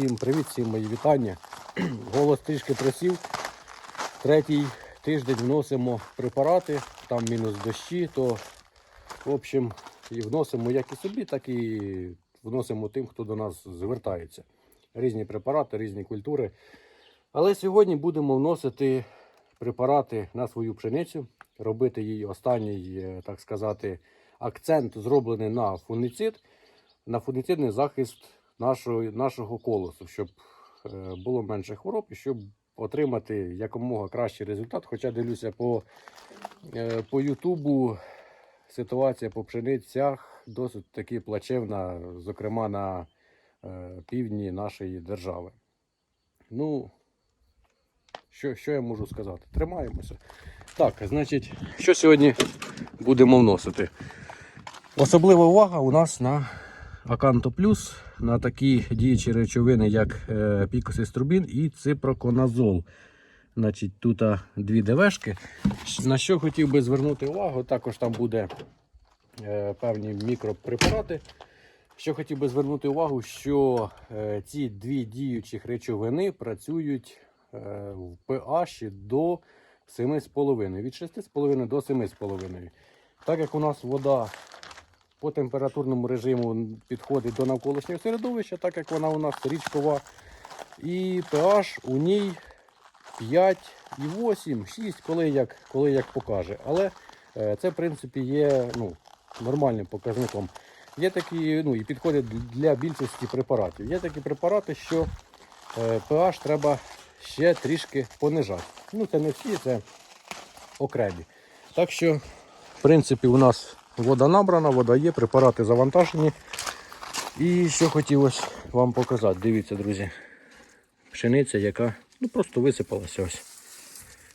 всім привіт, всім мої вітання. Голос трішки просів. Третій тиждень вносимо препарати, там мінус дощі, то в общем, і вносимо як і собі, так і вносимо тим, хто до нас звертається. Різні препарати, різні культури. Але сьогодні будемо вносити препарати на свою пшеницю, робити її останній, е, так сказати, акцент зроблений на фунгіцид, на фунгіцидний захист нашого, нашого колосу, щоб е, було менше хвороб і щоб отримати якомога кращий результат. Хоча дивлюся по, е, по Ютубу, ситуація по пшеницях досить таки плачевна, зокрема на е, півдні нашої держави. Ну, що, що я можу сказати? Тримаємося. Так, значить, що сьогодні будемо вносити? Особлива увага у нас на Аканто Плюс, на такі діючі речовини, як е, пікосиструбін і ципроконазол. Значить, тут дві ДВшки. На що хотів би звернути увагу, також там буде е, певні мікропрепарати. Що хотів би звернути увагу, що е, ці дві діючих речовини працюють в pH до 7,5, від 6,5 до 7,5. Так як у нас вода по температурному режиму підходить до навколишнього середовища, так як вона у нас річкова, і pH у ній 5,8, 6, коли як, коли як покаже. Але е, це, в принципі, є ну, нормальним показником. Є такі, ну і підходять для більшості препаратів. Є такі препарати, що е, pH треба ще трішки понижати. Ну, це не всі, це окремі. Так що, в принципі, у нас вода набрана, вода є, препарати завантажені. І що хотілося вам показати. Дивіться, друзі. Пшениця, яка ну, просто висипалася ось.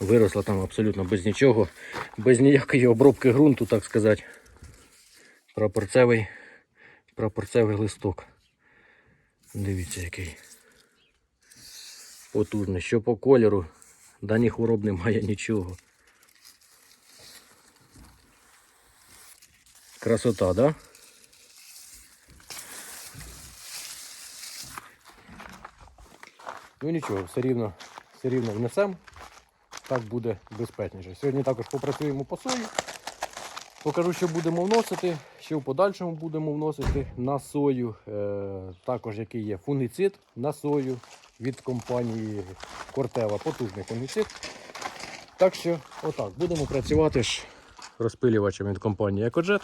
Виросла там абсолютно без нічого, без ніякої обробки ґрунту, так сказати. Прапорцевий, прапорцевий листок. Дивіться, який. Потужний. Що по кольору, дані хвороб немає нічого. Красота, да? Ну нічого, все рівно, все рівно внесемо. Так буде безпечніше. Сьогодні також попрацюємо по сої. Покажу, що будемо вносити, що в подальшому будемо вносити на сою. Е, також який є фунгіцид на сою від компанії Кортева, потужний фунгіцид. Так що, отак, будемо працювати ж розпилювачем від компанії Екоджет.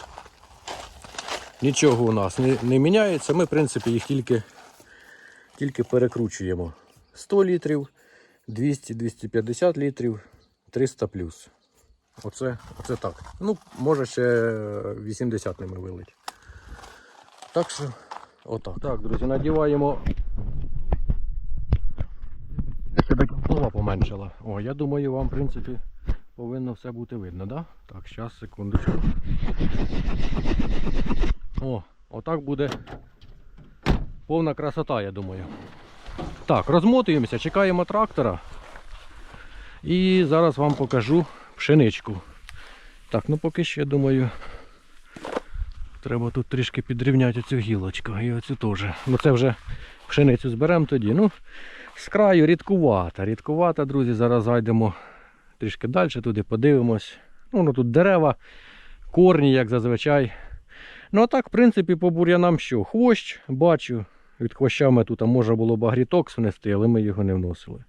Нічого у нас не, не міняється. Ми, в принципі, їх тільки, тільки перекручуємо. 100 літрів, 200-250 літрів, 300 плюс. Оце, оце так. Ну, може ще 80 ними вилить. Так що, отак. Так, друзі, надіваємо. Голова поменшила. О, я думаю, вам, в принципі, повинно все бути видно, да? Так, зараз, секундочку. О, отак буде повна красота, я думаю. Так, розмотуємося, чекаємо трактора. І зараз вам покажу пшеничку. Так, ну поки що, я думаю, треба тут трішки підрівняти цю гілочку і оцю теж. Ну це вже пшеницю зберемо тоді. Ну, з краю рідкувата. Рідкувата, друзі, зараз зайдемо трішки далі туди, подивимось. Ну, ну тут дерева, корні, як зазвичай. Ну а так, в принципі, по бур'янам що? Хвощ бачу. Від хвоща ми тут можна було б агрітокс внести, але ми його не вносили.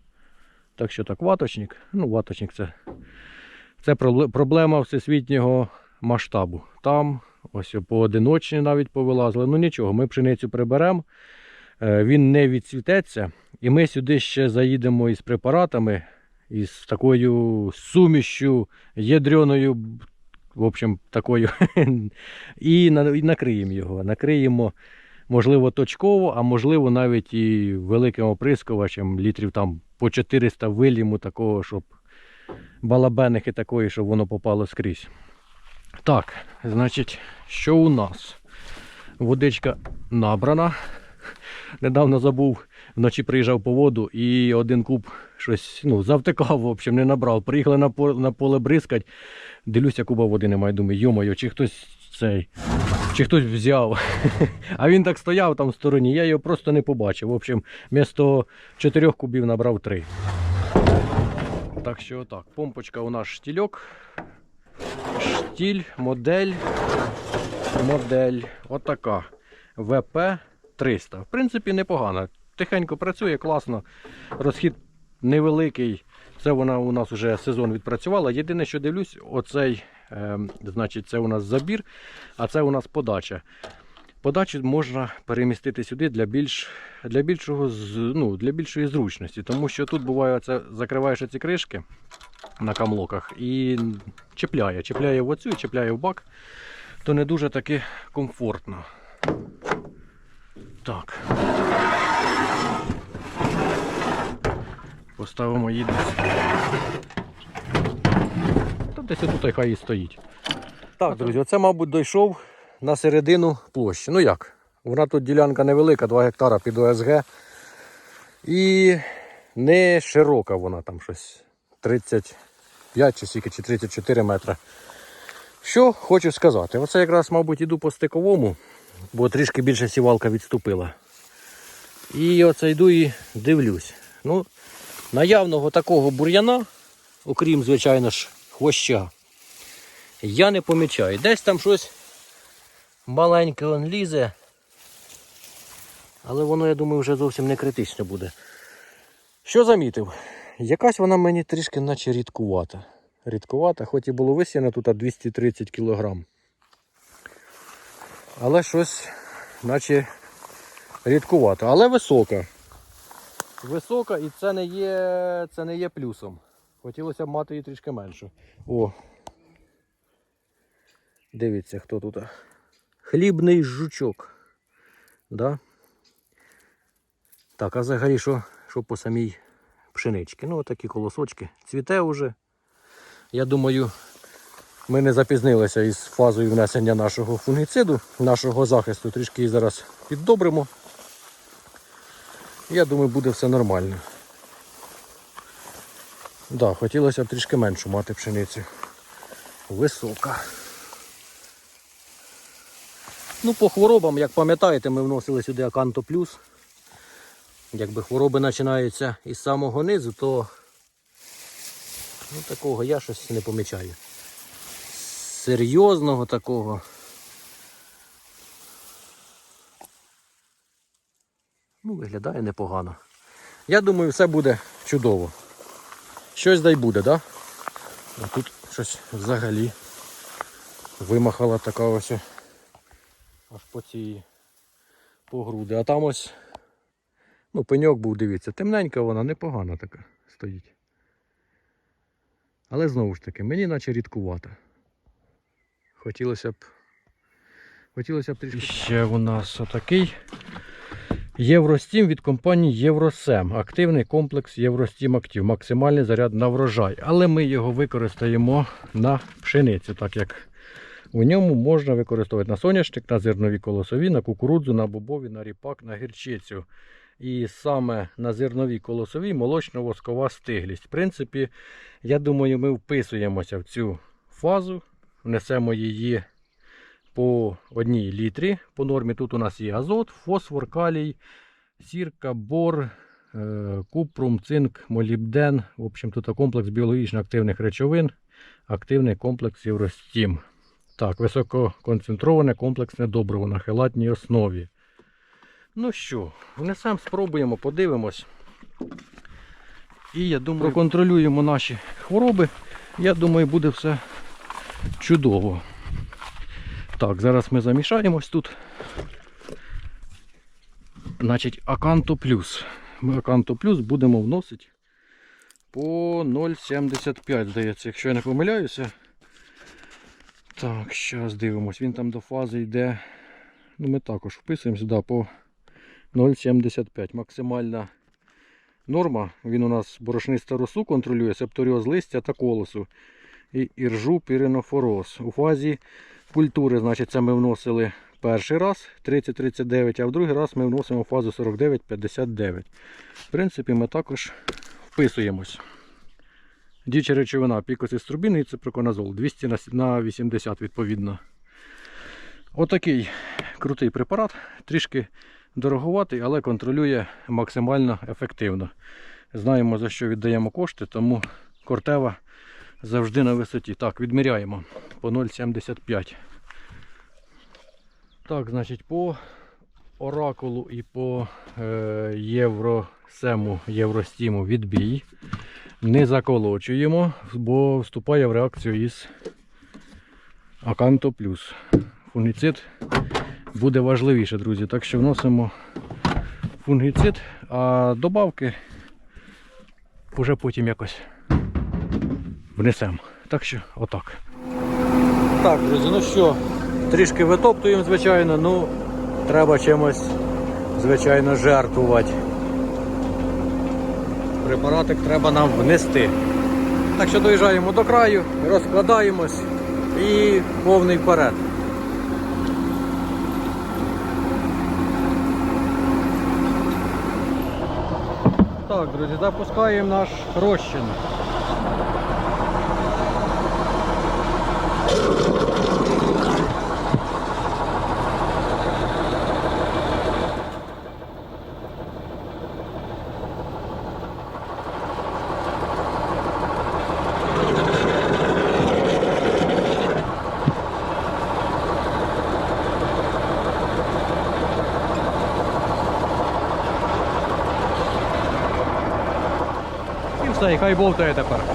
Так що так, ваточник. Ну, ваточник це, це проблема всесвітнього масштабу. Там ось поодиночні навіть повилазили. Ну нічого, ми пшеницю приберемо. Е, Він не відцвітеться. І ми сюди ще заїдемо із препаратами, із такою сумішю ядреною, в общем, такою. і, накриємо його. Накриємо, можливо, точково, а можливо навіть і великим оприскувачем, літрів там по 400 виліму такого, щоб балабенихи такої, щоб воно попало скрізь. Так, значить, що у нас? Водичка набрана. Недавно забув, вночі приїжджав по воду і один куб щось ну, завтикав, в общем, не набрав. Приїхали на поле, на поле бризкать. Дивлюся, куба води немає. Думаю, йомаю, чи хтось цей чи хтось взяв. А він так стояв там в стороні, я його просто не побачив. В общем, вмісто 4 кубів набрав 3. Так що отак. Помпочка у нас штільок. Штіль, модель. Модель. Отака. ВП 300. В принципі, непогано. Тихенько працює, класно. Розхід невеликий. Це вона у нас вже сезон відпрацювала. Єдине, що дивлюсь, оцей, е, значить, це у нас забір, а це у нас подача. Подачу можна перемістити сюди для більш для більшого ну, для більшої зручності, тому що тут буває, це закриваєш ці кришки на камлоках і чіпляє, чіпляє в оцю чіпляє в бак, то не дуже таки комфортно. Так. Поставимо її десь. Та десь тут хай і стоїть. Так, друзі, оце, мабуть, дійшов на середину площі. Ну як? Вона тут ділянка невелика, 2 гектара під ОСГ. І не широка вона там щось 35 чи скільки, чи 34 метри. Що хочу сказати? Оце якраз, мабуть, іду по стиковому, бо трішки більше сівалка відступила. І оце йду і дивлюсь. Ну, наявного такого бур'яна, окрім, звичайно ж, хвоща, я не помічаю. Десь там щось маленьке он лізе. Але воно, я думаю, вже зовсім не критично буде. Що замітив? Якась вона мені трішки наче рідкувата. Рідкувата, хоч і було висіяно тут 230 кг. Але щось, наче рідкувата, але висока. Висока і це не є, це не є плюсом. Хотілося б мати її трішки меншу. О, Дивіться, хто тут. Хлібний жучок. Да? Так, а взагалі що, що по самій пшеничці? Ну, такі колосочки. Цвіте вже. Я думаю, ми не запізнилися із фазою внесення нашого фунгіциду, нашого захисту. Трішки її зараз піддобримо. Я думаю, буде все нормально. Да, хотілося б трішки меншу мати пшеницю. Висока. Ну, по хворобам, як пам'ятаєте, ми вносили сюди Аканто Плюс. Якби хвороби починаються із самого низу, то ну, такого я щось не помічаю. Серйозного такого. Ну, виглядає непогано. Я думаю, все буде чудово. Щось дай буде, так? Да? А тут щось взагалі вимахала така ось аж по цій по груди. А там ось ну, пеньок був, дивіться, темненька вона, непогана така стоїть. Але знову ж таки, мені наче рідкувата. Хотілося б. Хотілося б трішки. Ще у нас отакий Євростім від компанії Євросем. Активний комплекс Євростім Актив. Максимальний заряд на врожай. Але ми його використаємо на пшениці, так як у ньому можна використовувати на соняшник, на зернові колосові, на кукурудзу, на бобові, на ріпак, на гірчицю. І саме на зернові колосові молочно-воскова стиглість. В принципі, я думаю, ми вписуємося в цю фазу, внесемо її по одній літрі. По нормі тут у нас є азот, фосфор, калій, сірка, бор, е, купрум, цинк, молібден. В общем, тут комплекс біологічно активних речовин, активний комплекс Євростім. Так, висококонцентроване комплексне добриво на хелатній основі. Ну що, внесемо, спробуємо, подивимось. І я думаю, проконтролюємо наші хвороби. Я думаю, буде все чудово. Так, зараз ми замішаємось тут. Значить, Аканто Плюс. Ми Аканто Плюс будемо вносити по 0,75, здається, якщо я не помиляюся. Так, зараз дивимось. Він там до фази йде. Ну, ми також вписуємо сюди по 0,75. Максимальна норма. Він у нас борошниста росу контролює, септоріоз листя та колосу. І іржу піренофороз. У фазі культури, значить, це ми вносили перший раз 30-39, а в другий раз ми вносимо фазу 49-59. В принципі, ми також вписуємось. Діча речовина пікосиструбін і ципроконазол 200 на 80 відповідно. Отакий крутий препарат, трішки дороговатий, але контролює максимально ефективно. Знаємо, за що віддаємо кошти, тому кортева завжди на висоті. Так, відміряємо по 0,75. Так, значить, по оракулу і по е, євросему, євростіму відбій. Не заколочуємо, бо вступає в реакцію із Аканто Плюс. Фунгіцид буде важливіше, друзі. Так що вносимо фунгіцид, а добавки вже потім якось внесемо. Так що отак. Так, друзі, ну що, трішки витоптуємо, звичайно, ну треба чимось, звичайно, жертвувати. Препаратик треба нам внести. Так що доїжджаємо до краю, розкладаємось і повний вперед. Так, друзі, запускаємо наш розчин. І все, і хай бовтає тепер. Так,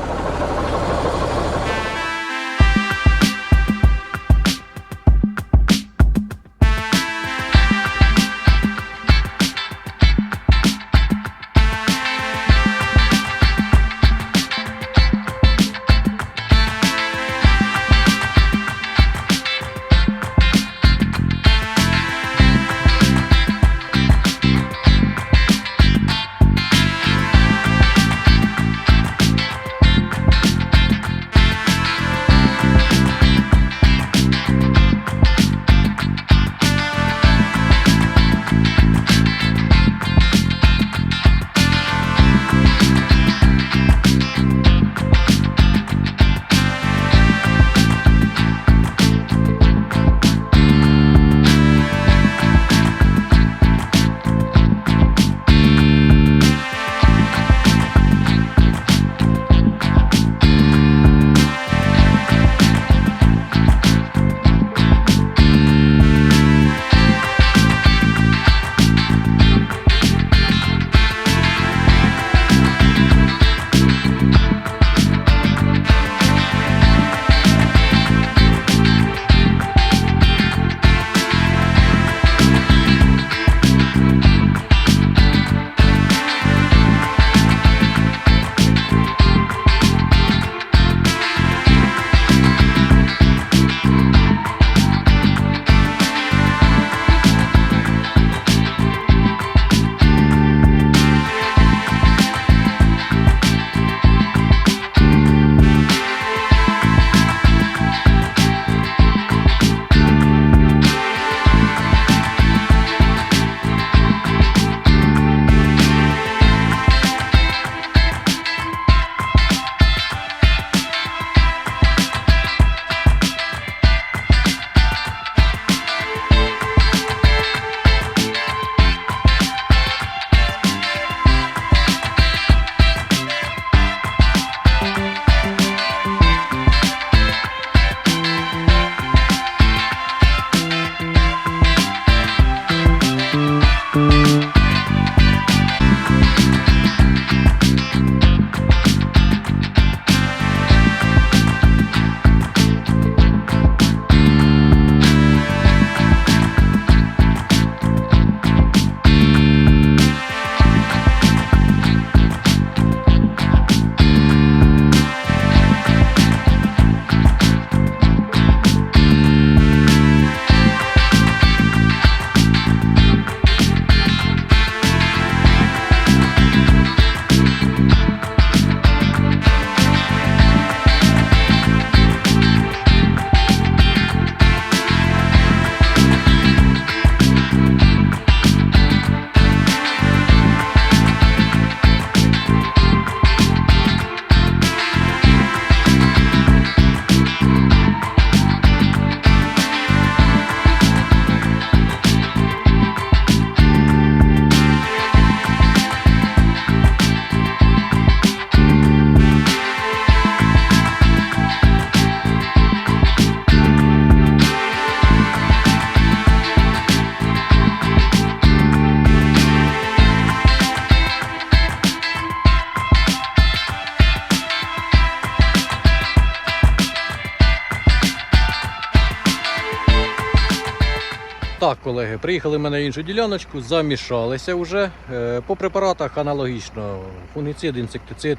колеги, приїхали ми на іншу діляночку, замішалися вже. Е, По препаратах аналогічно. Фунгіцид, інсектицид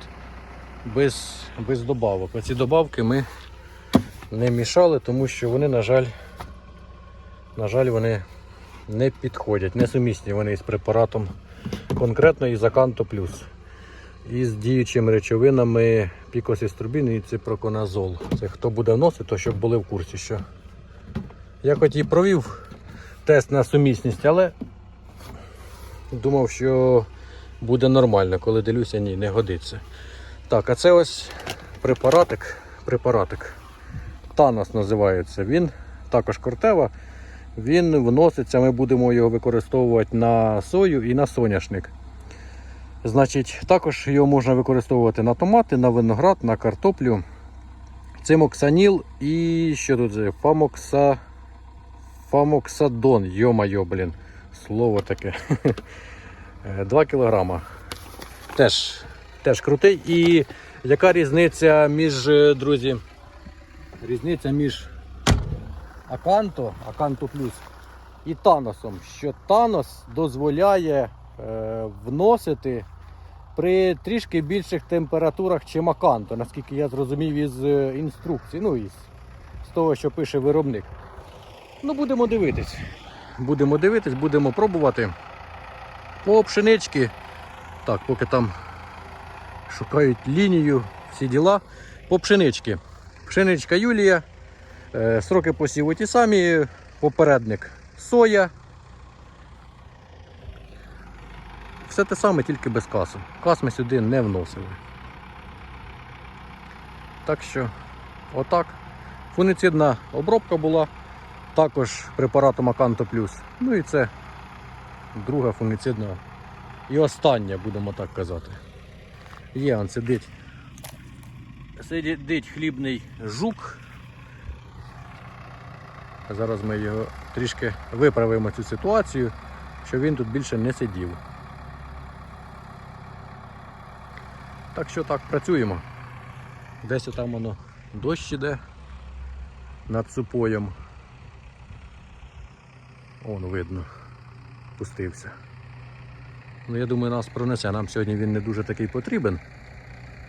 без, без добавок. Оці добавки ми не мішали, тому що вони, на жаль, на жаль, вони не підходять, не сумісні вони із препаратом конкретно із Аканто Плюс. Із діючими речовинами пікосистробін і ципроконазол. Це хто буде вносити, то щоб були в курсі, що я хоч і провів тест на сумісність, але думав, що буде нормально, коли дивлюся, ні, не годиться. Так, а це ось препаратик. препаратик. Танос називається. Він також кортева. Він вноситься, ми будемо його використовувати на сою і на соняшник. Значить, також його можна використовувати на томати, на виноград, на картоплю. Цимоксаніл і що тут? Фамокса... Фамоксадон. Йо-майо, блін. Слово таке. 2 кілограма. Теж, теж крутий. І яка різниця між, е, друзі? Різниця між Аканто, Аканто Плюс і Таносом. Що Танос дозволяє е, вносити при трішки більших температурах, чим Аканто, наскільки я зрозумів із е, інструкції, ну із з того, що пише виробник. Ну, будемо дивитись. Будемо дивитись, будемо пробувати. По пшенички. Так, поки там шукають лінію, всі діла. По пшенички. Пшеничка Юлія. Е, Сроки посіву ті самі. Попередник соя. Все те саме, тільки без касу. Кас ми сюди не вносили. Так що, отак. Фуницидна обробка була. Також препаратом Аканто Плюс. Ну і це друга фунгіцидна. І остання, будемо так казати. Є, он сидить. Сидить хлібний жук. Зараз ми його трішки виправимо цю ситуацію, щоб він тут більше не сидів. Так що так, працюємо. Десь там воно дощ іде над супоєм. Он видно, пустився. Ну, я думаю, нас пронесе. Нам сьогодні він не дуже такий потрібен.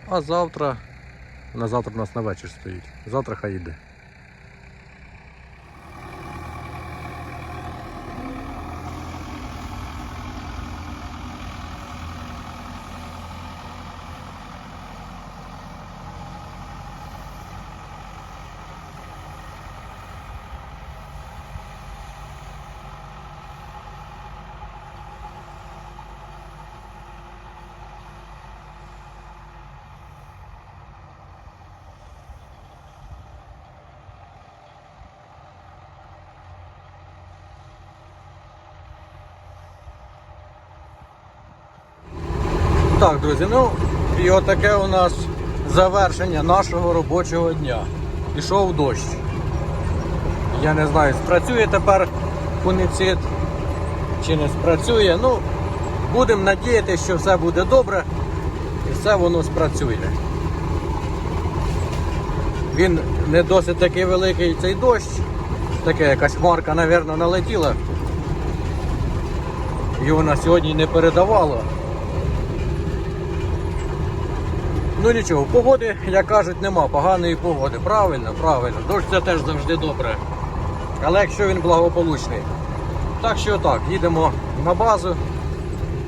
А завтра, на завтра у нас на вечір стоїть. Завтра хай йде. Так, друзі, ну і отаке у нас завершення нашого робочого дня. Пішов дощ. Я не знаю, спрацює тепер фуніцид чи не спрацює. Ну, будемо надіятися, що все буде добре і все воно спрацює. Він не досить такий великий цей дощ. Таке якась хмарка, мабуть, налетіла. Його на сьогодні не передавало. Ну нічого, погоди, як кажуть, нема поганої погоди. Правильно, правильно. Дощ це теж завжди добре. Але якщо він благополучний. Так що так, їдемо на базу.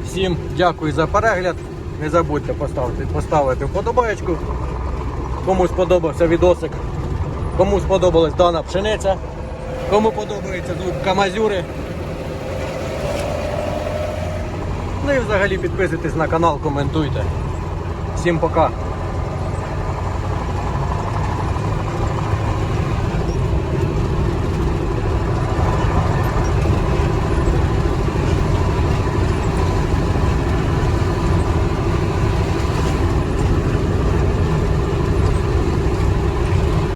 Всім дякую за перегляд. Не забудьте поставити, поставити вподобаєчку. Кому сподобався відосик, кому сподобалась дана пшениця, кому подобається звук камазюри. Ну і взагалі підписуйтесь на канал, коментуйте. Всім пока.